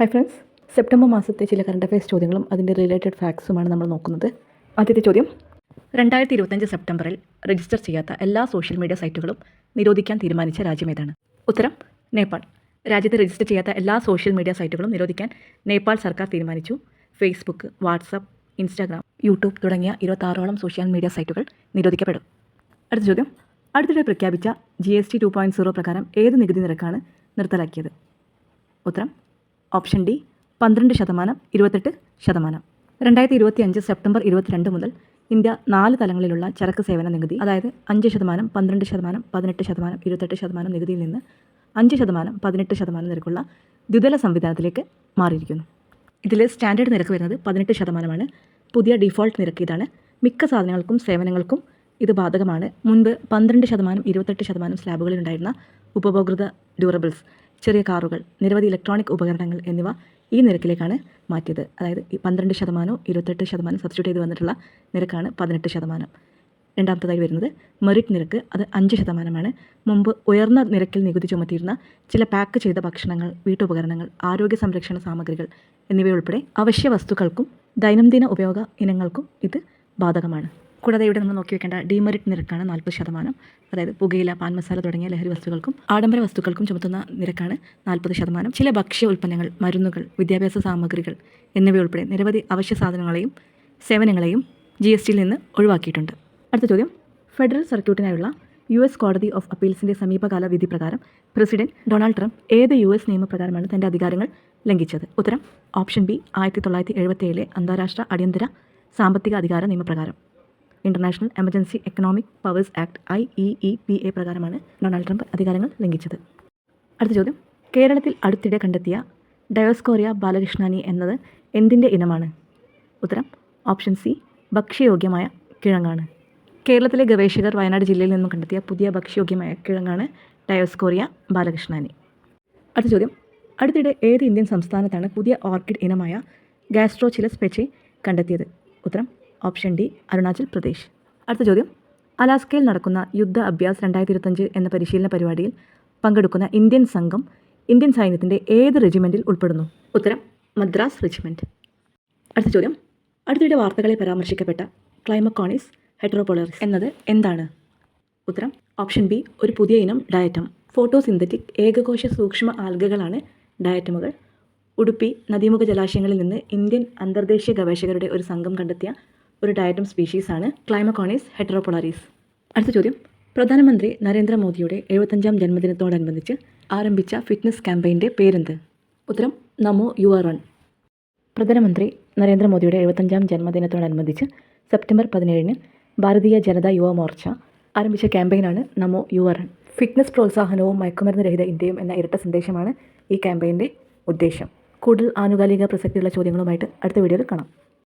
Hi friends September മാസത്തെ ചില current affairs ചോദ്യങ്ങളും അതിന്റെ റിലേറ്റഡ് ഫാക്ട്സുമാണ് നമ്മൾ നോക്കുന്നത്. ആദ്യത്തെ ചോദ്യം രണ്ടായിരത്തി ഇരുപത്തഞ്ച് സെപ്റ്റംബറിൽ രജിസ്റ്റർ ചെയ്യാത്ത എല്ലാ സോഷ്യൽ മീഡിയ സൈറ്റുകളും നിരോധിക്കാൻ തീരുമാനിച്ച രാജ്യം ഏതാണ്? ഉത്തരം നേപ്പാൾ. രാജ്യത്ത് രജിസ്റ്റർ ചെയ്യാത്ത എല്ലാ സോഷ്യൽ മീഡിയ സൈറ്റുകളും നിരോധിക്കാൻ നേപ്പാൾ സർക്കാർ തീരുമാനിച്ചു. ഫേസ്ബുക്ക് വാട്സപ്പ് ഇൻസ്റ്റാഗ്രാം യൂട്യൂബ് തുടങ്ങിയ ഇരുപത്താറോളം സോഷ്യൽ മീഡിയ സൈറ്റുകൾ നിരോധിക്കപ്പെടും. അടുത്ത ചോദ്യം അടുത്തിടെ പ്രഖ്യാപിച്ച G S T two point zero പ്രകാരം ഏത് നികുതി നിരക്കാണ് നിർത്തലാക്കിയത്? ഉത്തരം ഓപ്ഷൻ ഡി പന്ത്രണ്ട് ശതമാനം ഇരുപത്തെട്ട് ശതമാനം. രണ്ടായിരത്തി ഇരുപത്തി അഞ്ച് സെപ്റ്റംബർ ഇരുപത്തിരണ്ട് മുതൽ ഇന്ത്യ നാല് തലങ്ങളിലുള്ള ചരക്ക് സേവന നികുതി അതായത് അഞ്ച് ശതമാനം പന്ത്രണ്ട് ശതമാനം പതിനെട്ട് ശതമാനം ഇരുപത്തെട്ട് ശതമാനം നികുതിയിൽ നിന്ന് അഞ്ച് ശതമാനം പതിനെട്ട് ശതമാനം നിരക്കുള്ള ദ്വിതല സംവിധാനത്തിലേക്ക് മാറിയിരിക്കുന്നു. ഇതിൽ സ്റ്റാൻഡേർഡ് നിരക്ക് വരുന്നത് പതിനെട്ട് ശതമാനമാണ്. പുതിയ ഡിഫോൾട്ട് നിരക്ക് ഇതാണ്. മിക്ക സാധനങ്ങൾക്കും സേവനങ്ങൾക്കും ഇത് ബാധകമാണ്. മുൻപ് പന്ത്രണ്ട് ശതമാനം ഇരുപത്തെട്ട് ശതമാനം സ്ലാബുകളിൽ ഉണ്ടായിരുന്ന ഉപഭോക്തൃ ഡ്യൂറബിൾസ് ചെറിയ കാറുകൾ നിരവധി ഇലക്ട്രോണിക് ഉപകരണങ്ങൾ എന്നിവ ഈ നിരക്കിലേക്കാണ് മാറ്റിയത്. അതായത് പന്ത്രണ്ട് ശതമാനവും ഇരുപത്തെട്ട് ശതമാനം സബ്സ്റ്റിറ്റ്യൂട്ട് ചെയ്ത് വന്നിട്ടുള്ള നിരക്കാണ് പതിനെട്ട് ശതമാനം. രണ്ടാമത്തതായി വരുന്നത് മെറിറ്റ് നിരക്ക്. അത് അഞ്ച് ശതമാനമാണ്. മുമ്പ് ഉയർന്ന നിരക്കിൽ നികുതി ചുമത്തിയിരുന്ന ചില പാക്ക് ചെയ്ത ഭക്ഷണങ്ങൾ വീട്ടുപകരണങ്ങൾ ആരോഗ്യ സംരക്ഷണ സാമഗ്രികൾ എന്നിവയുൾപ്പെടെ അവശ്യ വസ്തുക്കൾക്കും ദൈനംദിന ഉപയോഗ ഇനങ്ങൾക്കും ഇത് ബാധകമാണ്. കൂടാതെ ഇവിടെ നമ്മൾ നോക്കി വെക്കേണ്ട ഡിമെറിറ്റ് നിരക്കാണ് നാൽപ്പത് ശതമാനം. അതായത് പുകയില പാൻ മസാല തുടങ്ങിയ ലഹരി വസ്തുക്കൾക്കും ആഡംബര വസ്തുക്കൾക്കും ചുമത്തുന്ന നിരക്കാണ് നാൽപ്പത് ശതമാനം. ചില ഭക്ഷ്യ ഉൽപ്പന്നങ്ങൾ മരുന്നുകൾ വിദ്യാഭ്യാസ സാമഗ്രികൾ എന്നിവയുൾപ്പെടെ നിരവധി അവശ്യ സാധനങ്ങളെയും സേവനങ്ങളെയും ജി എസ് ടിയിൽ നിന്ന് ഒഴിവാക്കിയിട്ടുണ്ട്. അടുത്ത ചോദ്യം. ഫെഡറൽ സർക്യൂട്ടിനായുള്ള യു എസ് കോടതി ഓഫ് അപ്പീൽസിന്റെ സമീപകാല വിധി പ്രകാരം പ്രസിഡന്റ് ഡൊണാൾഡ് ട്രംപ് ഏത് യു എസ് നിയമപ്രകാരമാണ് തന്റെ അധികാരങ്ങൾ ലംഘിച്ചത്? ഉത്തരം ഓപ്ഷൻ ബി ആയിരത്തി തൊള്ളായിരത്തി അന്താരാഷ്ട്ര അടിയന്തര സാമ്പത്തിക അധികാര നിയമപ്രകാരം. International Emergency Economic Powers Act I E E P A പ്രകാരമാണ് ഡൊണാൾഡ് ട്രംപ് അധികാരങ്ങൾ ലംഘിച്ചത്. അടുത്ത ചോദ്യം. കേരളത്തിൽ അടുത്തിടെ കണ്ടെത്തിയ ഡയോസ്കോറിയ ബാലകൃഷ്ണാനി എന്നത് എന്തിന്റെ ഇനമാണ്? ഉത്തരം ഓപ്ഷൻ സി ഭക്ഷ്യയോഗ്യമായ കിഴങ്ങാണ്. കേരളത്തിലെ ഗവേഷകർ വയനാട് ജില്ലയിൽ നിന്നും കണ്ടെത്തിയ പുതിയ ഭക്ഷ്യയോഗ്യമായ കിഴങ്ങാണ് ഡയോസ്കോറിയ ബാലകൃഷ്ണാനി. അടുത്ത ചോദ്യം. അടുത്തിടെ ഏത് ഇന്ത്യൻ സംസ്ഥാനത്താണ് പുതിയ ഓർക്കിഡ് ഇനമായ ഗാസ്ട്രോചിലസ് പെച്ചെ കണ്ടെത്തിയത്? ഉത്തരം ഓപ്ഷൻ ഡി അരുണാചൽ പ്രദേശ്. അടുത്ത ചോദ്യം. അലാസ്കയിൽ നടക്കുന്ന യുദ്ധ അഭ്യാസ് രണ്ടായിരത്തി ഇരുപത്തഞ്ച് എന്ന പരിശീലന പരിപാടിയിൽ പങ്കെടുക്കുന്ന ഇന്ത്യൻ സംഘം ഇന്ത്യൻ സൈന്യത്തിന്റെ ഏത് റെജിമെന്റിൽ ഉൾപ്പെടുന്നു? ഉത്തരം മദ്രാസ് റെജിമെന്റ് അടുത്ത ചോദ്യം. അടുത്തിടെ വാർത്തകളെ പരാമർശിക്കപ്പെട്ട ക്ലൈമക്കോണിസ് ഹെട്രോപോളറിസ് എന്നത് എന്താണ്? ഉത്തരം ഓപ്ഷൻ ബി ഒരു പുതിയ ഇനം ഡയറ്റം. ഫോട്ടോസിന്തറ്റിക് ഏകകോശ സൂക്ഷ്മ ആൽഗകളാണ് ഡയറ്റമുകൾ. ഉടുപ്പി നദീമുഖ ജലാശയങ്ങളിൽ നിന്ന് ഇന്ത്യൻ അന്തർദേശീയ ഗവേഷകരുടെ ഒരു സംഘം കണ്ടെത്തിയ ഒരു ഡയറ്റം സ്പീഷീസാണ് ക്ലൈമക്കോണീസ് ഹെട്രോപോളാറീസ് അടുത്ത ചോദ്യം. പ്രധാനമന്ത്രി നരേന്ദ്രമോദിയുടെ എഴുപത്തഞ്ചാം ജന്മദിനത്തോടനുബന്ധിച്ച് ആരംഭിച്ച ഫിറ്റ്നസ് ക്യാമ്പയിന്റെ പേരെന്ത്? ഉത്തരം നമോ യു ആർ റൺ പ്രധാനമന്ത്രി നരേന്ദ്രമോദിയുടെ എഴുപത്തഞ്ചാം ജന്മദിനത്തോടനുബന്ധിച്ച് സെപ്റ്റംബർ പതിനേഴിന് ഭാരതീയ ജനതാ യുവ മോർച്ച ആരംഭിച്ച ക്യാമ്പയിനാണ് NaMo U R run fitness പ്രോത്സാഹനവും മയക്കുമരുന്ന് രഹിത ഇന്ത്യയും എന്ന ഇരട്ട സന്ദേശമാണ് ഈ ക്യാമ്പയിന്റെ ഉദ്ദേശം. കൂടുതൽ ആനുകാലിക പ്രസക്തിയുള്ള ചോദ്യങ്ങളുമായിട്ട് അടുത്ത വീഡിയോയിൽ കാണാം.